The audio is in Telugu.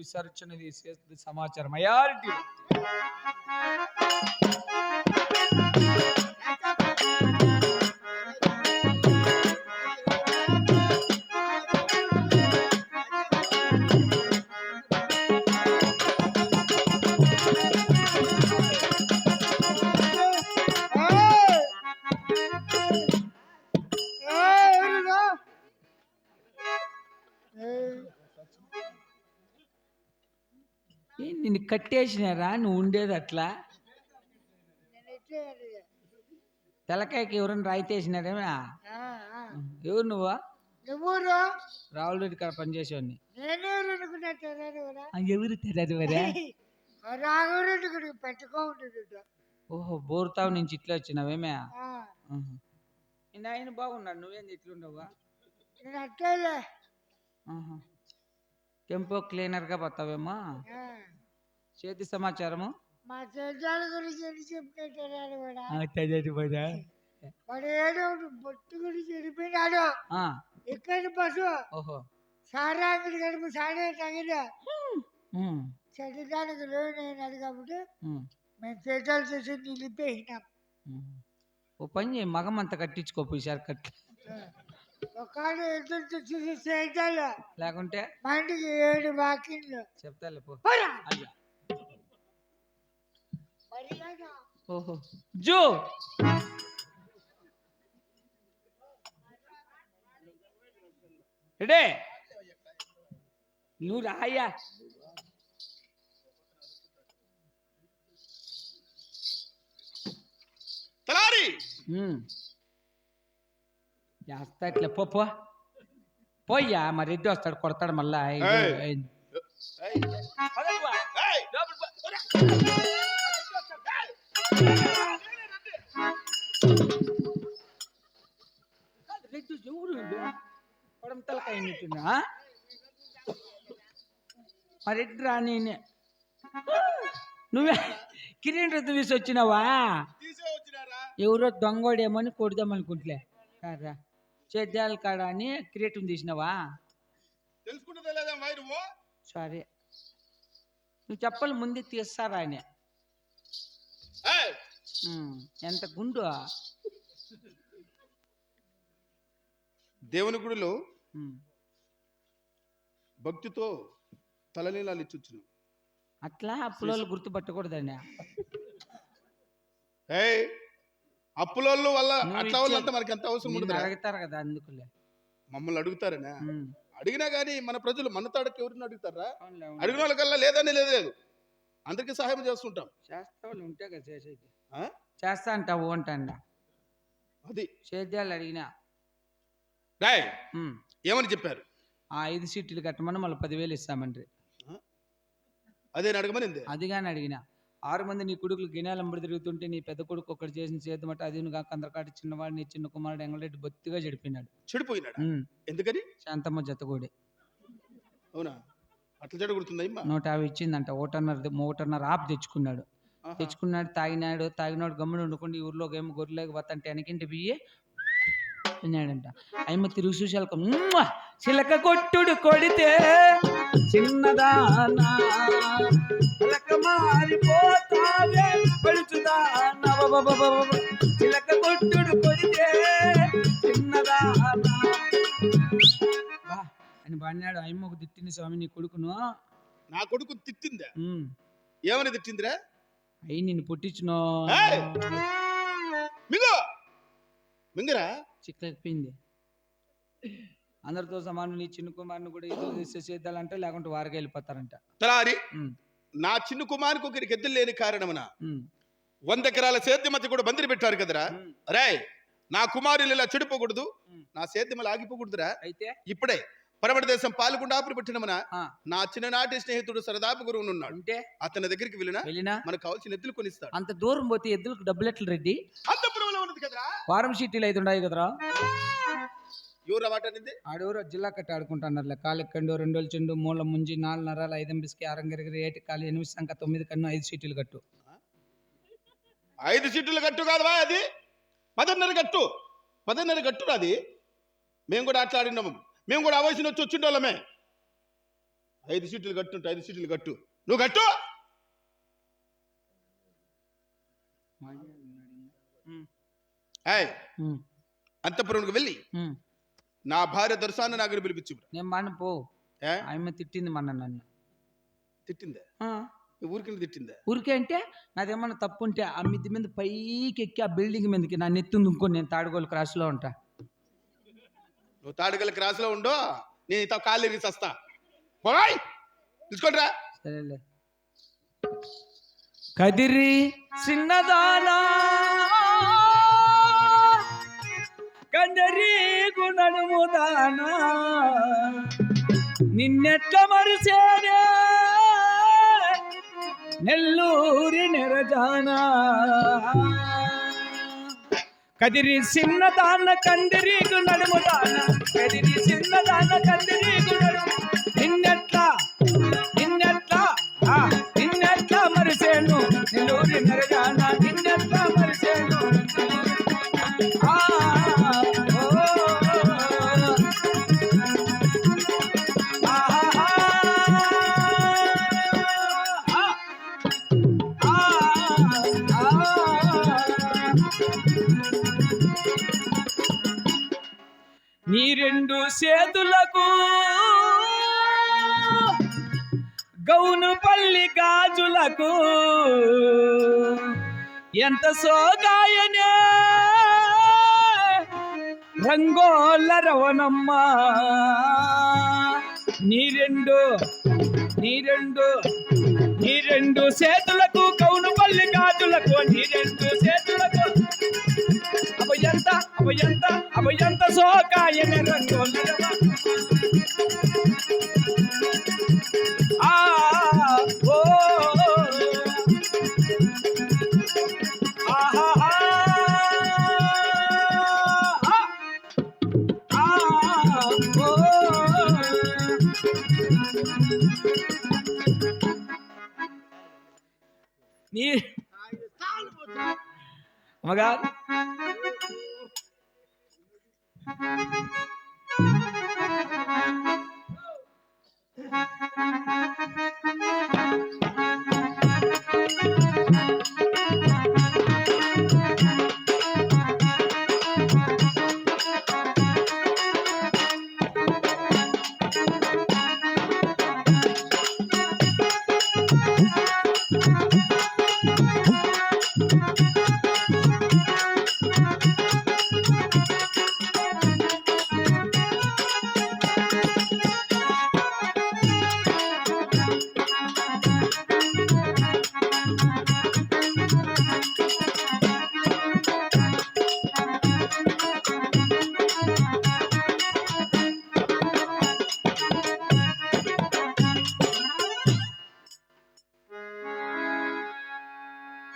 విసర్జన చేసేది సమాచారం అయారిటీ నిన్ను కట్టేసినారా? నువ్వు ఉండేది అట్లా? తలకాయకి ఎవరైనా రాయితేసినారేమే? ఎవరు నువ్వా? ఎవరు రావుల రెడ్డి కాడ పనిచేసేవాడిని. ఎవరు తెలియదు మరే ఓహో బోరుతావు నుంచి ఇట్లా వచ్చినావేమే? నాయన బాగున్నాడు. నువ్వేంది ఇట్లుండవుగా నేను టెంపో క్లీనర్గా పోతావేమో. ఆ. చేతి సమాచారము? మా చేతాల గురించి ఎన్ని చెప్తాడు కూడా. వాడు ఏదో బొట్టు గురించి వెళ్ళిపోయినాడు ఆ, ఇక్కడ బస్సు ఓహో. సారా అంగడి గడుపు సాడే తగిన. ఉమ్, చెడ్డదానికి లోన్ అయినది కాబట్టి మేము చేతాలు చేసి నిలిపేసినాం. ఓ పని చేయి మగం అంతా కట్టించుకోపు ఎదురు చూసి లేకుంటే మండికి ఏడు చెప్తాలే పో. ఓహో. జో. రెడే. నువ్వు రాయ్యా. తలారి. చేస్తా ఇట్లా. పో పోయ్యా మరి రెడ్డి వస్తాడు కొడతాడు మళ్ళా. రెడ్డి ఎవరు తలకాయ మరి రెడ్డి రా నేనే. నువ్వే కిరీటం తీసి వచ్చినావా ఎవరో దొంగోడేమని కొడదామనుకుంటులే కాదా చేద్దాల కాడ అని కిరీటం తీసినావా? తెలుసుకుంటుందా లేదా అమ్మాయి నువ్వు సరే. నువ్వు చెప్పాలి ముందే తీస్తారా ఉమ్, ఎంత గుండు. దేవుని గుడిలో భక్తితో తలనీలాలు ఇచ్చొచ్చిన అట్లా అప్పులోళ్ళు గుర్తుపట్టకూడదండి ఏయ్! అప్పులోళ్ళు వల్ల అట్లా వాళ్ళంతా మనకి ఎంత అవసరం ఉండదు అడుగుతారు కదా అందుకులే. మమ్మల్ని అడుగుతారనా? అడిగినా కానీ మన ప్రజలు మన తాడకి ఎవరిని అడుగుతారా. అడిగిన వాళ్ళకల్లా లేదని లేదు లేదు. అందరికీ సహాయం చేస్తుంటాం. చేస్తా వాళ్ళు ఉంటే కదా చేసేది? చేస్తా అంటావు అంటాండ అది. సేద్యాలు అడిగినా. రాయ్ ఏమని చెప్పారు? ఆ ఐదు సీట్లు కట్టమని మళ్ళీ పదివేలు ఇస్తామండ్రి. అదే అడగమని. అది కానీ అడిగిన. ఆరు మంది నీ కొడుకులు గినాలంబడి తిరుగుతుంటే నీ పెద్ద కొడుకు ఒకటి చేసిన చేతమట అది నువ్వు కాక అందరికాటి చిన్నవాడు నీ చిన్న కుమారుడు ఎంగళరెడ్డి బొత్తిగా చెడిపోయినాడు. చెడిపోయినాడు? ఎందుకని? శాంతమ్మ జతగూడి అవునా? అట్లా ఇమ్మా? నూట యాభై ఇచ్చిందంట ఓటన్నర ఓటన్నర ఆప్ తెచ్చుకున్నాడు. తెచ్చుకున్నాడు తాగినాడు తాగినాడు గమ్మున వండుకుండి ఈ ఊర్లోకి ఏమో గొర్రెలేక పోతాంటే వెనకింటి బియ్యి తిన్నాడంట అయ్యమ్మ తిరుగు చూసాక చిలక కొట్టుడు కొడితే చిన్నదానా మారిపోతావే పడుచుదానా. చిలక కొట్టుడు కొడితే చిన్నదానా. అని బాడినాడు అయ్యమ్మకు తిట్టింది స్వామి నీ కొడుకును. నా కొడుకు తిట్టిందా. ఏమని తిట్టిందిరా? అయ్యి నిన్ను పుట్టించును! మింగు! మింగరా? చిక్కలేకపోయింది అందరితో సమానం నీ చిన్న కుమారుని కూడా ఎదురు చేసే చేద్దాలంటే లేకుంటే వారికి వెళ్ళిపోతారంట. తలారి నా చిన్న కుమారునికి ఒకరికి ఎద్దులు లేని కారణమున వంద ఎకరాల సేద్య మధ్య కూడా బందిరి పెట్టారు కదరా. రాయ్ నా కుమారులు ఇలా చెడిపోకూడదు. నా సేద్యములు ఆగిపోకూడదురా. అయితే? ఇప్పుడే పరమటి దేశం పాల్గొండాపురి పెట్టినమున ఆ, నా చిన్ననాటి స్నేహితుడు సరదాపు గురువు ఉన్నాడు. ఉంటే? అతని దగ్గరికి వెళ్ళినా వెళ్ళినా? మనకు కావాల్సిన ఎద్దులు కొనిస్తాడు. అంత దూరం పోతే ఎద్దులకు డబ్బులు ఎట్లా రెడ్డి? వారం సీట్లు అయితే ఉన్నాయి కదరా? ఆడెవరో జిల్లా కట్టి ఆడుకుంటున్నారులే. కాలెక్కండు రెండు వేల చెండు మూల ముంజి నాలుగు నరాలు ఐదు బిస్కి ఆరంగిరిగిరి ఏటి కాలు ఎనిమిది సంఖ్య తొమ్మిది కన్ను ఐదు సీట్లు కట్టు. ఐదు సీట్లు కట్టు కాదవా అది. పదన్నర కట్టు. పదన్నర కట్టు అది. మేము కూడా అట్లా ఆడినాము మేము కూడా ఆ వయసులో వచ్చి వచ్చిండోళ్ళమే. ఐదు సీట్లు కట్టు ఐదు సీట్లు కట్టు. నువ్వు కట్టు. ఏయ్ ఉమ్, అంతపురంకి వెళ్ళి. నా భార్య దర్శాన్ని నాకు పిలిపించు నేను మన పో. ఆయమ్మ తిట్టింది మన నన్ను. తిట్టిందా? ఊరికి తిట్టిందా? ఊరికే అంటే నాదేమన్నా తప్పు ఉంటే ఆ మిద్ది మీద పైకి ఎక్కి ఆ బిల్డింగ్ మీదకి నా నెత్తుంది ఇంకో నేను తాడుగోలు క్రాస్లో ఉంటా. నువ్వు తాడుగల క్రాస్లో ఉండో నేను ఇంత కాళ్ళు ఎరిగి వస్తా పోయ్ తీసుకోండిరా సరేలే. కదిరి చిన్నదానా. కందరి గుణముదానా నిన్నెట్ల మరిచేనే నెల్లూరి నెరజానా కదిరి చిన్నదాన కందిరీగు నడుముదాన కదిరి చిన్నదాన కందిరీగు నడుము నీ రెండు చేతులకు గౌను పల్లి గాజులకు ఎంత సోగాయనే? రంగోల రవణమ్మ. నీ రెండు నీ రెండు నీ రెండు చేతులకు కౌను పల్లి గాజులకు నీ రెండు చేతులకు అభయంత అభయంత అభయంత సోకాయన రంగోల రవ- ఆ ఓ ఆహా ఆ ఓ నీ మగా